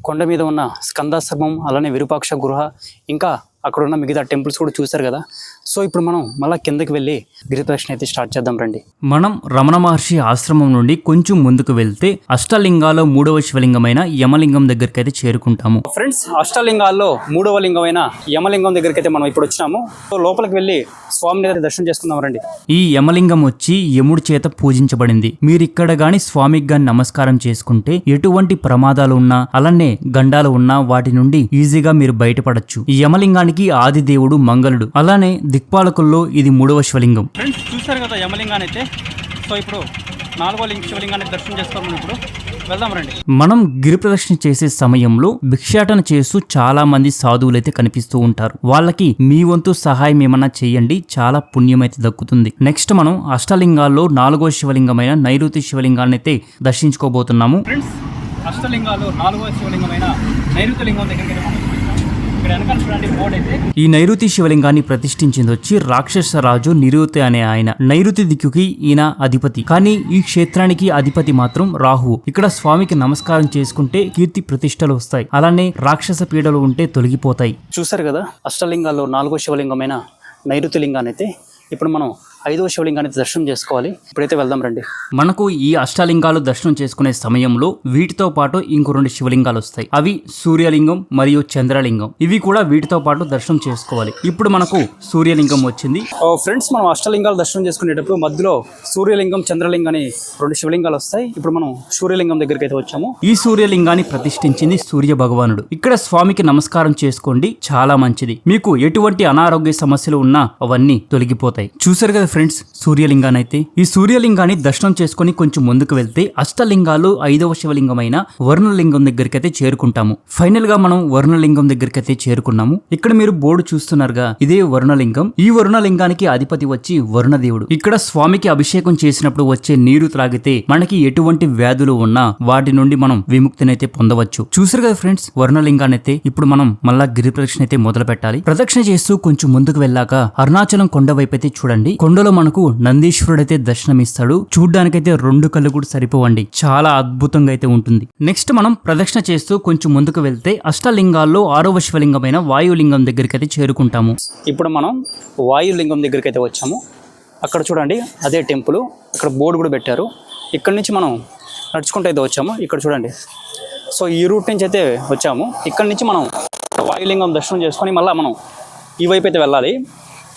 కొండ మీద ఉన్న స్కందాశ్రమం అలానే విరూపాక్ష గృహ ఇంకా అక్కడ ఉన్న మిగతా టెంపుల్స్ కూడా చూసారు కదా? సో ఇప్పుడు మనం మళ్ళీ కిందకి వెళ్ళి గిరిప్రదక్షిణ అయితే స్టార్ట్ చేద్దాం రండి. మనం రమణ మహర్షి ఆశ్రమం నుండి కొంచెం ముందుకు వెళ్తే అష్టలింగాలో మూడవ శివలింగమైన యమలింగం దగ్గరికి అయితే చేరుకుంటాము. ఫ్రెండ్స్ అష్టలింగాల్లో మూడవ లింగమైన యమలింగం దగ్గరికి అయితే మనం ఇప్పుడు వచ్చినాము. సో లోపలికి వెళ్ళి స్వామిని అయితే దర్శనం చేసుకుందాం రండి. ఈ యమలింగం వచ్చి యముడి చేత పూజించబడింది. మీరిక్కడ గాని స్వామికి గాని నమస్కారం చేసుకుంటే ఎటువంటి ప్రమాదాలు ఉన్నా అలానే గండాలు ఉన్నా వాటి నుండి ఈజీగా మీరు బయటపడచ్చు. ఈ యమలింగానికి ఆది దేవుడు మంగళుడు. అలానే దిక్పాలకుల్లో ఇది మూడవ శివలింగం. ఫ్రెండ్స్ చూసారు కదా యమలింగాన్ని అయితే? సో ఇప్పుడు నాలుగో లింగ శివలింగాన్ని దర్శనం చేసుకోవాలి ఇప్పుడు. వెళ్దాం రండి. మనం గిరి ప్రదక్షిణ చేసే సమయంలో భిక్షాటన చేస్తూ చాలా మంది సాధువులైతే కనిపిస్తూ ఉంటారు. వాళ్ళకి మీ వంతు సహాయం ఏమన్నా చేయండి చాలా పుణ్యం అయితే దక్కుతుంది. నెక్స్ట్ మనం అష్టలింగాల్లో నాలుగో శివలింగమైన నైరుతి శివలింగాన్ని అయితే దర్శించుకోబోతున్నాము. ఫ్రెండ్స్ అష్టలింగాలు నాలుగో శివలింగమైన నైరుతి లింగం దగ్గరికి ఈ నైరుతి శివలింగాన్ని ప్రతిష్ఠించింది వచ్చి రాక్షస రాజు నిరుతి అనే ఆయన. నైరుతి దిక్కుకి ఈయన అధిపతి. కానీ ఈ క్షేత్రానికి అధిపతి మాత్రం రాహువు. ఇక్కడ స్వామికి నమస్కారం చేసుకుంటే కీర్తి ప్రతిష్టలు వస్తాయి. అలానే రాక్షస పీడలు ఉంటే తొలగిపోతాయి. చూసారు కదా అష్టలింగాల్లో నాలుగో శివలింగమైన నైరుతి లింగాన్ని అయితే ఇప్పుడు మనం ఐదో శివలింగాన్ని దర్శనం చేసుకోవాలి. ఇప్పుడైతే వెళ్దాం రండి. మనకు ఈ అష్టాలింగాలు దర్శనం చేసుకునే సమయంలో వీటితో పాటు ఇంకో రెండు శివలింగాలు వస్తాయి. అవి సూర్యలింగం మరియు చంద్రలింగం. ఇవి కూడా వీటితో పాటు దర్శనం చేసుకోవాలి. ఇప్పుడు మనకు సూర్యలింగం వచ్చింది. ఫ్రెండ్స్ మనం అష్టలింగాలు దర్శనం చేసుకునేటప్పుడు మధ్యలో సూర్యలింగం చంద్రలింగం అని రెండు శివలింగాలు వస్తాయి. ఇప్పుడు మనం సూర్యలింగం దగ్గరికి అయితే వచ్చాము. ఈ సూర్యలింగాన్ని ప్రతిష్ఠించింది సూర్య భగవానుడు. ఇక్కడ స్వామికి నమస్కారం చేసుకోండి. చాలా మంచిది. మీకు ఎటువంటి అనారోగ్య సమస్యలు ఉన్నా అవన్నీ తొలగిపోతాయి. చూసారు కదా ఫ్రెండ్స్ సూర్యలింగానైతే. అయితే ఈ సూర్యలింగాన్ని దర్శనం చేసుకొని కొంచెం ముందుకు వెళ్తే అష్టలింగాలు ఐదవ శివలింగమైన వర్ణలింగం దగ్గరికి అయితే చేరుకుంటాము. ఫైనల్గా మనం వర్ణలింగం దగ్గరికి అయితే చేరుకున్నాము. ఇక్కడ మీరు బోర్డు చూస్తున్నారుగా ఇదే వర్ణలింగం. ఈ వర్ణలింగానికి అధిపతి వచ్చి వరుణదేవుడు. ఇక్కడ స్వామికి అభిషేకం చేసినప్పుడు వచ్చే నీరు త్రాగితే మనకి ఎటువంటి వ్యాధులు ఉన్నా వాటి నుండి మనం విముక్తినైతే పొందవచ్చు. చూసారు కదా ఫ్రెండ్స్ వర్ణలింగాన్ని అయితే ఇప్పుడు మనం మళ్ళా గిరి ప్రదక్షిణ అయితే మొదలు పెట్టాలి ప్రదక్షిణ చేస్తూ కొంచెం ముందుకు వెళ్ళాక అరుణాచలం కొండ వైపు అయితే చూడండి. కొండలో మనకు నందీశ్వరుడైతే దర్శనమిస్తాడు. చూడ్డానికైతే రెండు కళ్ళు కూడా సరిపోవండి. చాలా అద్భుతంగా అయితే ఉంటుంది. నెక్స్ట్ మనం ప్రదక్షిణ చేస్తూ కొంచెం ముందుకు వెళ్తే అష్టలింగాల్లో ఆరవ శివలింగమైన వాయులింగం దగ్గరికి అయితే చేరుకుంటాము. ఇప్పుడు మనం వాయులింగం దగ్గరికి అయితే వచ్చాము. అక్కడ చూడండి అదే టెంపుల్. అక్కడ బోర్డు కూడా పెట్టారు. ఇక్కడ నుంచి మనం నడుచుకుంటూ అయితే వచ్చాము. ఇక్కడ చూడండి. సో ఈ రూట్ నుంచి అయితే వచ్చాము. ఇక్కడ నుంచి మనం వాయులింగం దర్శనం చేసుకొని మళ్ళీ మనం ఈ వైపు అయితే వెళ్ళాలి.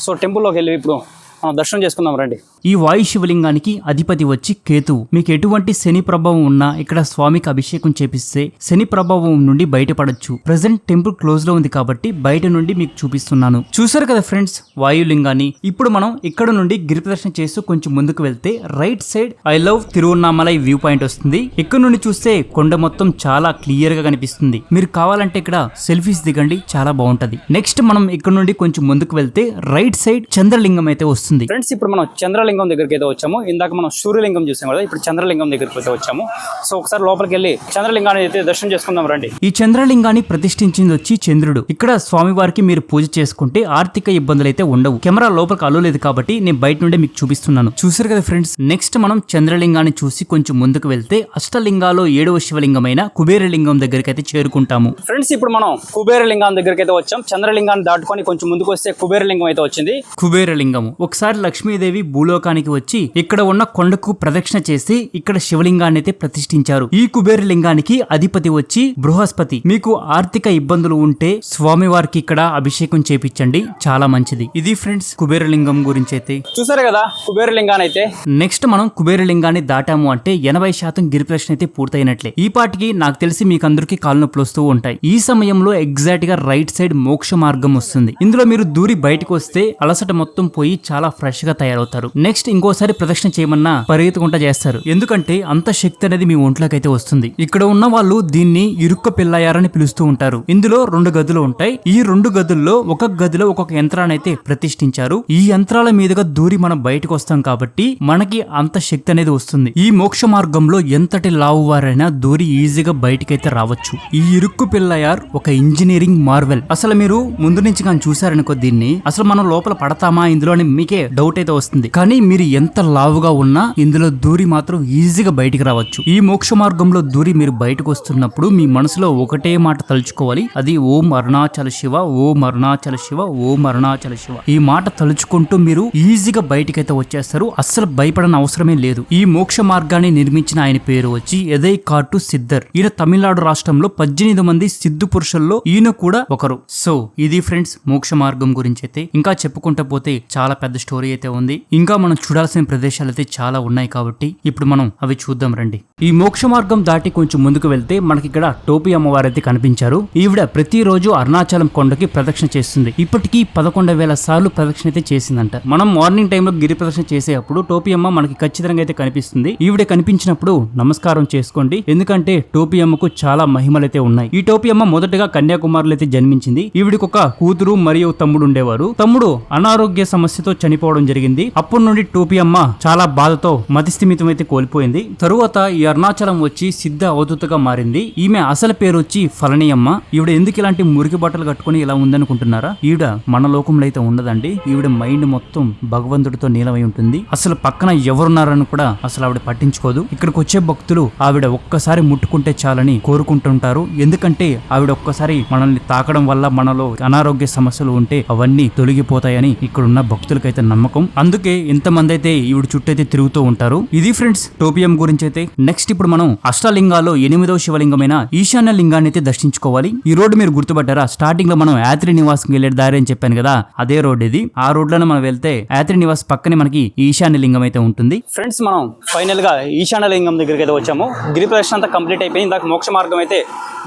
సో టెంపుల్లోకి వెళ్ళి ఇప్పుడు మనం దర్శనం చేసుకుందాం రండి. ఈ వాయు శివలింగానికి అధిపతి వచ్చి కేతువు. మీకు ఎటువంటి శని ప్రభావం ఉన్నా ఇక్కడ స్వామికి అభిషేకం చేపిస్తే శని ప్రభావం నుండి బయటపడొచ్చు. ప్రజెంట్ టెంపుల్ క్లోజ్లో ఉంది కాబట్టి బయట నుండి మీకు చూపిస్తున్నాను. చూసారు కదా ఫ్రెండ్స్ వాయులింగాన్ని ఇప్పుడు మనం ఇక్కడ నుండి గిరి ప్రదర్శన చేస్తూ కొంచెం ముందుకు వెళ్తే right side I love Tiruvannamalai view point వస్తుంది. ఇక్కడ నుండి చూస్తే కొండ మొత్తం చాలా క్లియర్గా కనిపిస్తుంది. మీరు కావాలంటే ఇక్కడ సెల్ఫీస్ దిగండి చాలా బాగుంటది. నెక్స్ట్ మనం ఇక్కడ నుండి కొంచెం ముందుకు వెళ్తే రైట్ సైడ్ చంద్రలింగం అయితే వస్తుంది. వస్తుంది. ఫ్రెండ్స్ ఇప్పుడు మనం చంద్రలింగం దగ్గరికి అయితే వచ్చాము. ఇందాక మనం సూర్యలింగం చూసాం కదా ఇప్పుడు చంద్రలింగం దగ్గరికి అయితే వచ్చాము. సో ఒకసారి లోపలికి వెళ్ళి చంద్రలింగాన్ని అయితే దర్శనం చేసుకుందాం రండి. ఈ చంద్రలింగాన్ని ప్రతిష్ఠించింది వచ్చి చంద్రుడు. ఇక్కడ స్వామివారికి మీరు పూజ చేసుకుంటే ఆర్థిక ఇబ్బందులు అయితే ఉండవు. కెమెరా లోపలికి అలవలేదు కాబట్టి నేను బయట నుండే మీకు చూపిస్తున్నాను. చూసారు కదా ఫ్రెండ్స్ నెక్స్ట్ మనం చంద్రలింగాన్ని చూసి కొంచెం ముందుకు వెళ్తే అష్టలింగాలో ఏడవ శివలింగమైన కుబేరలింగం దగ్గరికి అయితే చేరుకుంటాము. ఫ్రెండ్స్ ఇప్పుడు మనం కుబేరలింగం దగ్గరికి అయితే వచ్చాం. చంద్రలింగాన్ని దాటుకొని కొంచెం ముందుకు వస్తే కుబేరలింగం అయితే వచ్చింది. కుబేరలింగము. ఒకసారి లక్ష్మీదేవి భూలోకానికి వచ్చి ఇక్కడ ఉన్న కొండకు ప్రదక్షిణ చేసి ఇక్కడ శివలింగాన్ని అయితే ప్రతిష్ఠించారు. ఈ కుబేరలింగానికి అధిపతి వచ్చి బృహస్పతి. మీకు ఆర్థిక ఇబ్బందులు ఉంటే స్వామివారికి ఇక్కడ అభిషేకం చేపించండి. చాలా మంచిది. ఇది ఫ్రెండ్స్ కుబేరలింగం గురించి అయితే చూసారు కదా కుబేరలింగాన్ని అయితే నెక్స్ట్ మనం కుబేరలింగాన్ని దాటాము అంటే ఎనభై శాతం గిరిప్రశ్న అయితే పూర్తయినట్లే. ఈ పాటికి నాకు తెలిసి మీకు అందరికీ కాళ్ళు నొప్పులు వస్తూ ఉంటాయి. ఈ సమయంలో ఎగ్జాక్ట్గా రైట్ సైడ్ మోక్ష మార్గం వస్తుంది. ఇందులో మీరు దూరి బయటకు వస్తే అలసట మొత్తం పోయి చాలా ఫ్రెష్గా తయారవుతారు. నెక్స్ట్ ఇంకోసారి ప్రదక్షిణ చేయమన్నా పరిగెత్తుకుంటా చేస్తారు. ఎందుకంటే అంత శక్తి అనేది మీ ఒంట్లోకి అయితే వస్తుంది. ఇక్కడ ఉన్న వాళ్ళు దీన్ని ఇరుక్క పిల్లయారని పిలుస్తూ ఉంటారు. ఇందులో రెండు గదులు ఉంటాయి. ఈ రెండు గదుల్లో ఒక గదిలో ఒక్కొక్క యంత్రాన్ని అయితే ప్రతిష్ఠించారు. ఈ యంత్రాల మీదుగా దూరి మనం బయటకు వస్తాం కాబట్టి మనకి అంత శక్తి అనేది వస్తుంది. ఈ మోక్ష మార్గంలో ఎంతటి లావు వారైనా దూరి ఈజీగా బయటకైతే రావచ్చు. ఈ ఇరుక్కు పిల్లయార్ ఒక ఇంజనీరింగ్ మార్వెల్. అసలు మీరు ముందు నుంచి కానీ చూసారనుకో దీన్ని. అసలు మనం లోపల పడతామా ఇందులో అని మీకే డౌట్ అయితే వస్తుంది. కానీ మీరు ఎంత లావుగా ఉన్నా ఇందులో దూరి మాత్రం ఈజీగా బయటికి రావచ్చు. ఈ మోక్ష మార్గంలో దూరి మీరు బయటకు వస్తున్నప్పుడు మీ మనసులో ఒకటే మాట తలుచుకోవాలి. అది ఓం అరుణాచల శివ ఓం అరుణాచల శివ ఓం అరుణాచల శివ. ఈ మాట తలుచుకుంటూ మీరు ఈజీగా బయటకైతే వచ్చేస్తారు. అస్సలు భయపడని అవసరమే లేదు. ఈ మోక్ష మార్గాన్ని నిర్మించిన ఆయన పేరు వచ్చి ఎదై కాటు సిద్ధర్. ఈయన తమిళనాడు రాష్ట్రంలో పద్దెనిమిది మంది సిద్ధు పురుషుల్లో ఈయన కూడా ఒకరు. సో ఇది ఫ్రెండ్స్ మోక్ష మార్గం గురించి అయితే ఇంకా చెప్పుకుంటా పోతే చాలా పెద్ద స్టోరీ అయితే ఉంది. ఇంకా మనం చూడాల్సిన ప్రదేశాలు అయితే చాలా ఉన్నాయి కాబట్టి ఇప్పుడు మనం అవి చూద్దాం రండి. ఈ మోక్ష మార్గం దాటి కొంచెం ముందుకు వెళ్తే మనకి ఇక్కడ టోపీ అమ్మవారు అయితే కనిపించారు. ఈవిడ ప్రతిరోజు అరుణాచలం కొండకి ప్రదక్షిణ చేస్తుంది. ఇప్పటికీ పదకొండు వేల సార్లు ప్రదక్షిణ అయితే చేసిందంట. మనం మార్నింగ్ టైంలో గిరి ప్రదక్షిణ చేసేటప్పుడు టోపీ అమ్మ మనకి ఖచ్చితంగా అయితే కనిపిస్తుంది. ఈవిడ కనిపించినప్పుడు నమస్కారం చేసుకోండి. ఎందుకంటే టోపీ అమ్మకు చాలా మహిమలైతే ఉన్నాయి. ఈ టోపీ అమ్మ మొదటగా కన్యాకుమారిలో అయితే జన్మించింది. ఈవిడికి ఒక కూతురు మరియు తమ్ముడు ఉండేవారు. తమ్ముడు అనారోగ్య సమస్యతో చనిపోవడం జరిగింది. అప్పటి నుండి టోపీ అమ్మ చాలా బాధతో మతిస్థిమితం అయితే కోల్పోయింది. తరువాత ఈ అరుణాచలం వచ్చి సిద్ధ అవధూతగా మారింది. ఈమె అసలు పేరు వచ్చి ఫలని అమ్మ. ఈవిడ ఎందుకు ఇలాంటి మురికి బట్టలు కట్టుకుని ఇలా ఉందనుకుంటున్నారా? ఈవిడ మన లోకంలో అయితే ఉండదండి. ఈవిడ మైండ్ మొత్తం భగవంతుడితో నీలమై ఉంటుంది. అసలు పక్కన ఎవరున్నారని కూడా అసలు ఆవిడ పట్టించుకోదు. ఇక్కడికి వచ్చే భక్తులు ఆవిడ ఒక్కసారి ముట్టుకుంటే చాలని కోరుకుంటుంటారు. ఎందుకంటే ఆవిడ ఒక్కసారి మనల్ని తాకడం వల్ల మనలో అనారోగ్య సమస్యలు ఉంటే అవన్నీ తొలగిపోతాయని ఇక్కడ ఉన్న భక్తులకైతే నమ్మకం. అందుకే ఇంతమంది అయితే ఈవిడ చుట్టూ అయితే తిరుగుతూ ఉంటారు. ఇది ఫ్రెండ్స్ టోపియం గురించి అయితే నెక్స్ట్ ఇప్పుడు మనం అష్టలింగాల్లో ఎనిమిదవ శివలింగమైన ఈశాన్య లింగాన్ని అయితే దర్శించుకోవాలి. ఈ రోడ్డు మీరు గుర్తుపట్టారా? స్టార్టింగ్లో మనం యాత్రి నివాసం వెళ్ళే దారి అని చెప్పాను కదా అదే రోడ్ ఇది. ఆ రోడ్లోనే మనం వెళ్తే యాత్రి నివాస్ పక్కనే మనకి ఈశాన్య లింగం అయితే ఉంటుంది. ఫ్రెండ్స్ మనం ఫైనల్గా ఈశాన్య లింగం దగ్గరికి అయితే వచ్చాము. గిరి ప్రదర్శన అంతా కంప్లీట్ అయిపోయింది. ఇందాక మోక్ష మార్గం అయితే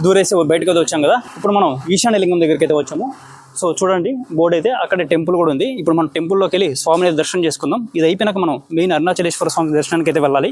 దూరేసి బయటకు వచ్చాం కదా. ఇప్పుడు మనం ఈశాన్య లింగం దగ్గరికి అయితే వచ్చాము. సో చూడండి బోర్డు అయితే అక్కడ టెంపుల్ కూడా ఉంది. ఇప్పుడు మనం టెంపుల్లోకి వెళ్ళి స్వామిని దర్శనం చేసుకుందాం. ఇది అయిపోయినాక మనం మెయిన్ అరుణాచలేశ్వర స్వామి దర్శనానికి అయితే వెళ్ళాలి.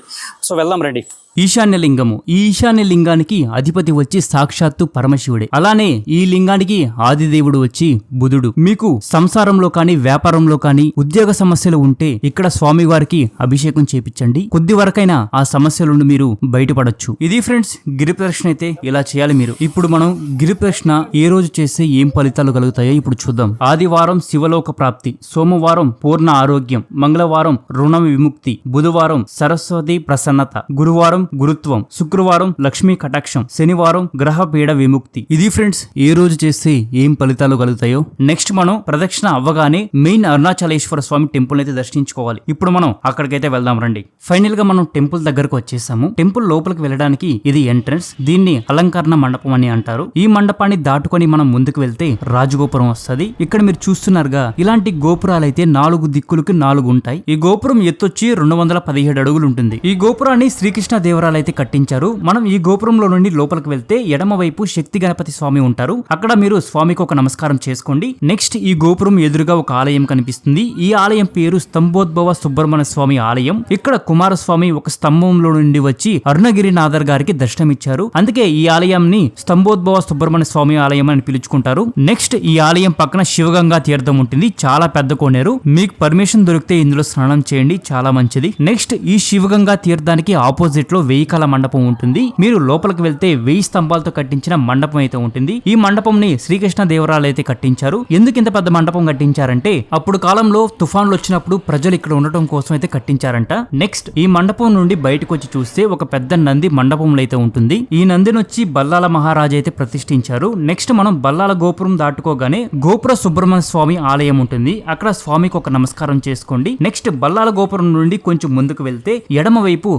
సో వెళ్దాం రండి. ఈశాన్య లింగము ఈ ఈశాన్య లింగానికి అధిపతి వచ్చి సాక్షాత్తు పరమశివుడే. అలానే ఈ లింగానికి ఆదిదేవుడు వచ్చి బుధుడు. మీకు సంసారంలో కానీ వ్యాపారంలో కానీ ఉద్యోగ సమస్యలు ఉంటే ఇక్కడ స్వామి వారికి అభిషేకం చేపించండి. కొద్ది వరకైనా ఆ సమస్యల నుండి మీరు బయటపడొచ్చు. ఇది ఫ్రెండ్స్ గిరి ప్రదక్షిణ అయితే ఇలా చేయాలి మీరు. ఇప్పుడు మనం గిరి ప్రదక్షిణ ఏ రోజు చేస్తే ఏం ఫలితాలు కలుగుతాయో ఇప్పుడు చూద్దాం. ఆదివారం శివలోక ప్రాప్తి. సోమవారం పూర్ణ ఆరోగ్యం. మంగళవారం రుణ విముక్తి. బుధవారం సరస్వతి ప్రసన్నత. గురువారం గురుత్వం శుక్రవారం లక్ష్మీ కటాక్షం శనివారం గ్రహ పీడ విముక్తి. ఇది ఫ్రెండ్స్ ఏ రోజు చేస్తే ఏం ఫలితాలు కలుగుతాయో? నెక్స్ట్ మనం ప్రదక్షిణ అవ్వగానే మెయిన్ అరుణాచలేశ్వర స్వామి టెంపుల్ అయితే దర్శించుకోవాలి. ఇప్పుడు మనం అక్కడికైతే వెళ్దాం రండి. ఫైనల్గా మనం టెంపుల్ దగ్గరకు వచ్చేసాము. టెంపుల్ లోపలికి వెళ్ళడానికి ఇది ఎంట్రన్స్. దీన్ని అలంకరణ మండపం అని అంటారు. ఈ మండపాన్ని దాటుకొని మనం ముందుకు వెళ్తే రాజగోపురం వస్తది. ఇక్కడ మీరు చూస్తున్నారుగా ఇలాంటి గోపురాలు అయితే నాలుగు దిక్కులకి నాలుగు ఉంటాయి ఈ గోపురం ఎత్తొచ్చి రెండు వందల పదిహేడు అడుగులు ఉంటుంది. ఈ గోపురాన్ని శ్రీకృష్ణ దేవరాలు అయితే కట్టించారు. మనం ఈ గోపురంలో నుండి లోపలికి వెళ్తే ఎడమవైపు శక్తి గణపతి స్వామి ఉంటారు. అక్కడ మీరు స్వామికి ఒక నమస్కారం చేసుకోండి. నెక్స్ట్ ఈ గోపురం ఎదురుగా ఒక ఆలయం కనిపిస్తుంది. ఈ ఆలయం పేరు స్తంభోద్భవ సుబ్రహ్మణ్య స్వామి ఆలయం. ఇక్కడ కుమారస్వామి ఒక స్తంభంలో నుండి వచ్చి అరుణగిరి నాథర్ గారికి దర్శనమిచ్చారు. అందుకే ఈ ఆలయాన్ని స్తంభోద్భవ సుబ్రహ్మణ్య స్వామి ఆలయం అని పిలుచుకుంటారు. నెక్స్ట్ ఈ ఆలయం పక్కన శివగంగా తీర్థం ఉంటుంది. చాలా పెద్ద కోనేరు. మీకు పర్మిషన్ దొరికితే ఇందులో స్నానం చేయండి. చాలా మంచిది. నెక్స్ట్ ఈ శివగంగా తీర్థానికి ఆపోజిట్లో వెయ్యి కాల మండపం ఉంటుంది. మీరు లోపలికి వెళ్తే వెయ్యి స్తంభాలతో కట్టించిన మండపం అయితే ఉంటుంది. ఈ మండపంని శ్రీకృష్ణ దేవరాలు అయితే కట్టించారు. ఎందుకు ఇంత పెద్ద మండపం కట్టించారంటే అప్పుడు కాలంలో తుఫాన్లు వచ్చినప్పుడు ప్రజలు ఇక్కడ ఉండటం కోసం అయితే కట్టించారంట. నెక్స్ట్ ఈ మండపం నుండి బయటకు వచ్చి చూస్తే ఒక పెద్ద నంది మండపంలో అయితే ఉంటుంది. ఈ నందిని వచ్చి బల్లాల మహారాజు అయితే ప్రతిష్ఠించారు. నెక్స్ట్ మనం బల్లాల గోపురం దాటుకోగానే గోపుర సుబ్రహ్మణ్య స్వామి ఆలయం ఉంటుంది. అక్కడ స్వామికి ఒక నమస్కారం చేసుకోండి. నెక్స్ట్ బల్లాల గోపురం నుండి కొంచెం ముందుకు వెళ్తే ఎడమ వైపు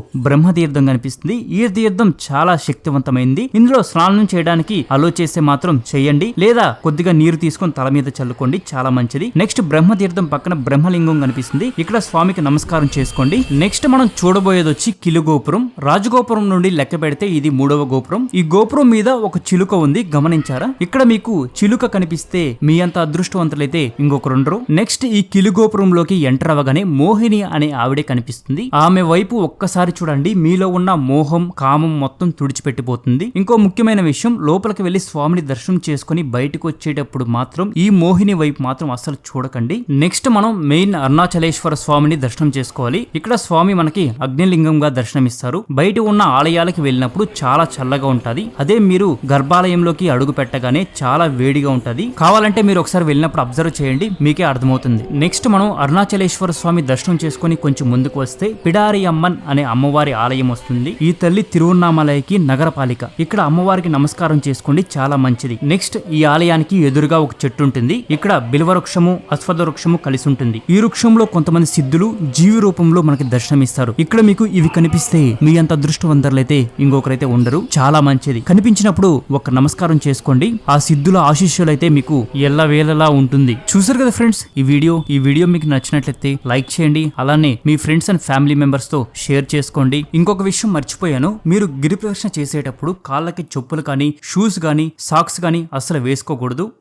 బ్రహ్మతీర్థం కనిపిస్తుంది ఈ తీర్థం చాలా శక్తివంతమైంది. ఇందులో స్నానం చేయడానికి అలో చేస్తే మాత్రం చేయండి. లేదా కొద్దిగా నీరు తీసుకొని తల మీద చల్లుకోండి. చాలా మంచిది. నెక్స్ట్ బ్రహ్మ తీర్థం పక్కన బ్రహ్మలింగం కనిపిస్తుంది. ఇక్కడ స్వామికి నమస్కారం చేసుకోండి. నెక్స్ట్ మనం చూడబోయేది వచ్చి కిలు గోపురం. రాజగోపురం నుండి లెక్క పెడితే ఇది మూడవ గోపురం. ఈ గోపురం మీద ఒక చిలుక ఉంది. గమనించారా? ఇక్కడ మీకు చిలుక కనిపిస్తే మీ అంత అదృష్టవంతులైతే ఇంకొకరుండరు. నెక్స్ట్ ఈ కిలు గోపురంలోకి ఎంటర్ అవ్వగానే మోహిని అనే ఆవిడే కనిపిస్తుంది. ఆమె వైపు ఒక్కసారి చూడండి. మీలో ఉన్న మోహం కామం మొత్తం తుడిచిపెట్టిపోతుంది. ఇంకో ముఖ్యమైన విషయం లోపలికి వెళ్ళి స్వామిని దర్శనం చేసుకుని బయటకు వచ్చేటప్పుడు మాత్రం ఈ మోహిని వైపు మాత్రం అస్సలు చూడకండి. నెక్స్ట్ మనం మెయిన్ అరుణాచలేశ్వర స్వామిని దర్శనం చేసుకోవాలి. ఇక్కడ స్వామి మనకి అగ్నిలింగంగా దర్శనమిస్తారు. బయట ఉన్న ఆలయాలకి వెళ్ళినప్పుడు చాలా చల్లగా ఉంటది. అదే మీరు గర్భాలయంలోకి అడుగు పెట్టగానే చాలా వేడిగా ఉంటది. కావాలంటే మీరు ఒకసారి వెళ్ళినప్పుడు అబ్జర్వ్ చేయండి మీకే అర్థమవుతుంది. నెక్స్ట్ మనం అరుణాచలేశ్వర స్వామి దర్శనం చేసుకుని కొంచెం ముందుకు వస్తే పిడారి అమ్మన్ అనే అమ్మవారి ఆలయం వస్తుంది. ఈ తల్లి తిరువన్నామలయకి నగరపాలిక. ఇక్కడ అమ్మవారికి నమస్కారం చేసుకోండి చాలా మంచిది. నెక్స్ట్ ఈ ఆలయానికి ఎదురుగా ఒక చెట్టు ఉంటుంది ఇక్కడ బిల్వవృక్షము అశ్వథ వృక్షము కలిసి ఉంటుంది ఈ వృక్షంలో కొంతమంది సిద్ధులు జీవి రూపంలో మనకి దర్శనమిస్తారు. ఇక్కడ మీకు ఇవి కనిపిస్తే మీ అంత అదృష్టవంతరులైతే ఇంకొకరైతే ఉండరు. చాలా మంచిది. కనిపించినప్పుడు ఒక నమస్కారం చేసుకోండి. ఆ సిద్ధుల ఆశీస్సులైతే మీకు ఎల్లవేళలా ఉంటుంది. చూసారు కదా ఫ్రెండ్స్ ఈ వీడియో? ఈ వీడియో మీకు నచ్చినట్లయితే లైక్ చేయండి. అలానే మీ ఫ్రెండ్స్ అండ్ ఫ్యామిలీ మెంబర్స్తో షేర్ చేసుకోండి. ఇంకొక విషయం మర్చిపోయాను. మీరు గిరి ప్రదర్శన చేసేటప్పుడు కాళ్ళకి చెప్పులు కానీ షూస్ కానీ సాక్స్ కానీ అసలు వేసుకోకూడదు.